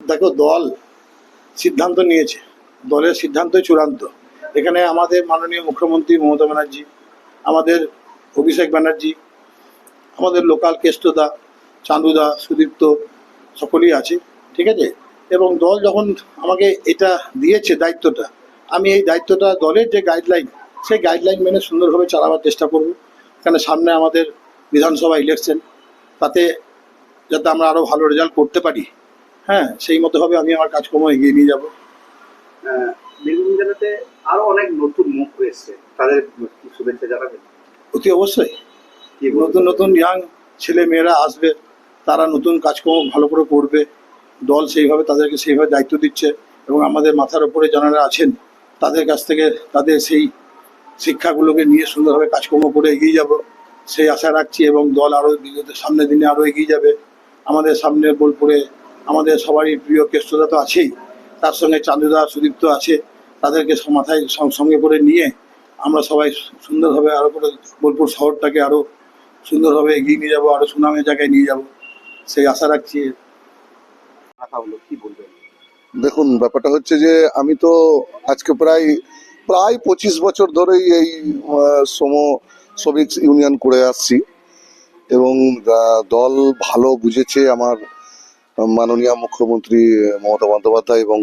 দেখো, দল সিদ্ধান্ত নিয়েছে। দলের সিদ্ধান্তই চূড়ান্ত। এখানে আমাদের মাননীয় মুখ্যমন্ত্রী মমতা ব্যানার্জি, আমাদের অভিষেক ব্যানার্জি, আমাদের লোকাল কেষ্টদা, চান্দুদা, সুদীপ্ত সকলেই আছে, ঠিক আছে? এবং দল যখন আমাকে এটা দিয়েছে দায়িত্বটা, আমি এই দায়িত্বটা দলের যে গাইডলাইন সেই গাইডলাইন মেনে সুন্দরভাবে চালাবার চেষ্টা করব। এখানে সামনে আমাদের বিধানসভা ইলেকশন তাতে যাতে আমরা আরও ভালো রেজাল্ট করতে পারি। হ্যাঁ সেই মতোভাবে আমি আমার কাজকর্ম এগিয়ে নিয়ে যাব। বীরভূম জেলাতে আরও অনেক নতুন মুখ হয়েছে তাদের শুভেচ্ছা জানাবেন? অতি অবশ্যই। নতুন নতুন ইয়াং ছেলে মেয়েরা আসবে তারা নতুন কাজকর্ম ভালো করে করবে দল সেইভাবে তাদেরকে সেইভাবে দায়িত্ব দিচ্ছে এবং আমাদের মাথার উপরে যারা আছেন তাদের কাছ থেকে তাদের সেই শিক্ষাগুলোকে নিয়ে সুন্দরভাবে কাজকর্ম করে এগিয়ে যাব। সেই আশা রাখছি এবং দল আরও বিগত সামনের দিনে আরও এগিয়ে যাবে। আমাদের সামনে বোলপুরে আমাদের সবারই প্রিয় কেষ্টদা তো আছেই। তার সঙ্গে চান্দুদা সুদীপ্ত আছে। তাদেরকে মাথায় সঙ্গে করে নিয়ে আমরা সবাই সুন্দরভাবে আরও করে বোলপুর শহরটাকে আরও সুন্দরভাবে এগিয়ে নিয়ে যাব আরও সুনামের জায়গায় নিয়ে যাব। সেই আশা রাখছি। কথা হলো কি বলবেন? দেখুন ব্যাপারটা হচ্ছে যে আমি তো আজকে প্রায় প্রায় পঁচিশ বছর ধরেই এই শ্রম শ্রমিক ইউনিয়ন করে আসছি। এবং দল ভালো বুঝেছে আমার মাননীয় মুখ্যমন্ত্রী মমতা বন্দ্যোপাধ্যায় এবং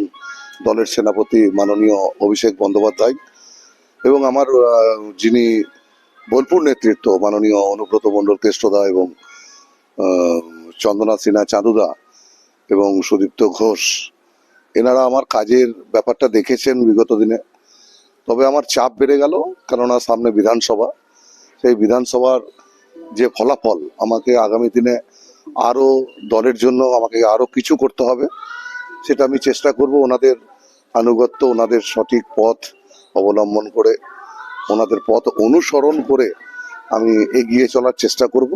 দলের সেনাপতি মাননীয় অভিষেক বন্দ্যোপাধ্যায় এবং আমার যিনি বোলপুর নেতৃত্ব মাননীয় অনুব্রত মণ্ডল কেষ্টদা এবং চন্দনা সিনহা চাঁদুদা এবং সুদীপ্ত ঘোষ, এনারা আমার কাজের ব্যাপারটা দেখেছেন বিগত দিনে। তবে আমার চাপ বেড়ে গেল, কেননা সামনে বিধানসভা। সেই বিধানসভার যে ফলাফল আমাকে আগামী দিনে আরও দলের জন্য আমাকে আরও কিছু করতে হবে। সেটা আমি চেষ্টা করব ওনাদের আনুগত্য, ওনাদের সঠিক পথ অবলম্বন করে, ওনাদের পথ অনুসরণ করে আমি এগিয়ে চলার চেষ্টা করব।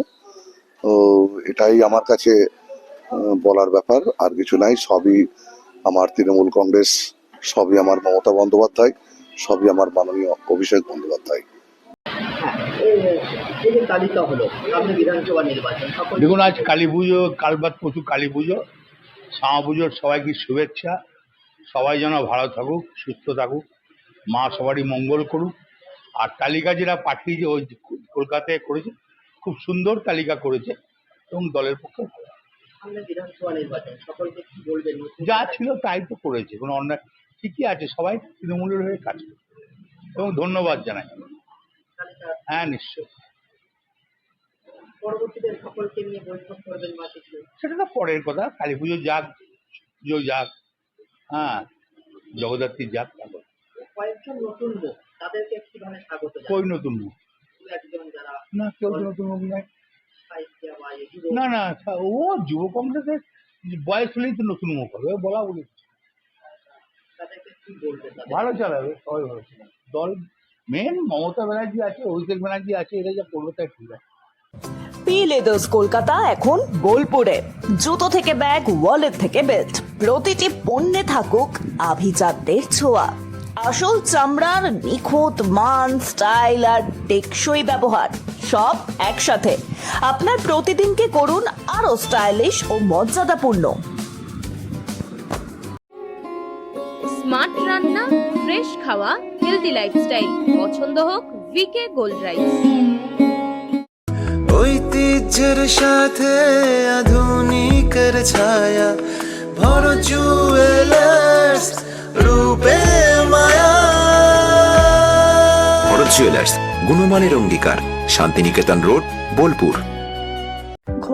এটাই আমার কাছে বলার ব্যাপার। আর কিছু নাই, সবই আমার তৃণমূল কংগ্রেস, সবই আমার মমতা বন্দ্যোপাধ্যায়, সবই আমার মাননীয় অভিষেক বন্দ্যোপাধ্যায়। এই এই যে তালিকা হলো সামনে বিধানসভা নির্বাচন দেখুন আজ কালী পুজো কাল বাদ পরশু কালী পুজো শ্যামা পুজোর সবাইকে শুভেচ্ছা। সবাই যেন ভালো থাকুক সুস্থ থাকুক মা সবারই মঙ্গল করুক। আর তালিকা যেটা পাঠিয়েছে ওই কলকাতায় করেছে খুব সুন্দর তালিকা করেছে এবং দলের পক্ষে যা ছিল তাই তো করেছে কোনো অন্যায় ঠিকই আছে সবাই তৃণমূলের হয়ে কাজ করে এবং ধন্যবাদ জানাই। হ্যাঁ পরবর্তীতে সকলকে নিয়ে বৈঠক করবেন বা কিছু? সেটা তো পরের কথা কালী পুজো যাক পুজো যাক হ্যাঁ জগদ্ধাত্রী যাক তারপর। কয়েকজন নতুন লোক তাদেরকে কীভাবে স্বাগত কই নতুন মুখ একজন যারা না কেউ নতুন মুখ নাই না না ও যুব কংগ্রেসের বয়স হলেই তো নতুন মুখ হবে বলা বলি ভালো চালাবে সবাই ভালো চালাবে। দল মেন মমতা ব্যানার্জি আছে অভিষেক ব্যানার্জি আছে এরা যা করবে তাই ঠিক আছে। পি লেদার্স কলকাতা এখন বোলপুরে। জুতো থেকে ব্যাগ ওয়ালেট থেকে বেল্ট প্রতিটি পণ্যে থাকুক আভিজাতদের ছোঁয়া। আসল চামড়ার নিখুঁত মান স্টাইল আর টেকসই ব্যবহার সব একসাথে। আপনার প্রতিদিনকে করুন আরও স্টাইলিশ ও মর্যাদাপূর্ণ। স্মার্ট রান্না ফ্রেশ খাওয়া হেলদি লাইফস্টাইল পছন্দ হোক ভিকে গোল্ড রাইস ঐতিহ্যের সাথে আধুনিকের ছায়া ভর জুয়েলার্স রূপে মায়া। ভরত জুয়েলার্স গুণমানের অঙ্গীকার Santiniketan road Bolpur.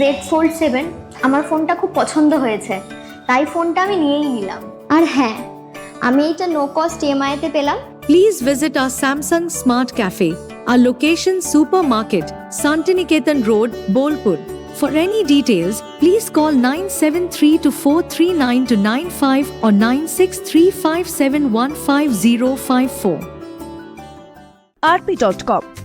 Z fold seven আমার ফোনটা খুব পছন্দ হয়েছে তাই ফোনটা আমি নিয়েই নিলাম আর হ্যাঁ আমি এইটা নো কস্ট ইএমআইতে পেলাম Please visit our Samsung Smart Cafe. Our location Supermarket, Santiniketan Road, Bolpur. For any details, please call 973 to 95 or 9635715054. RP dot com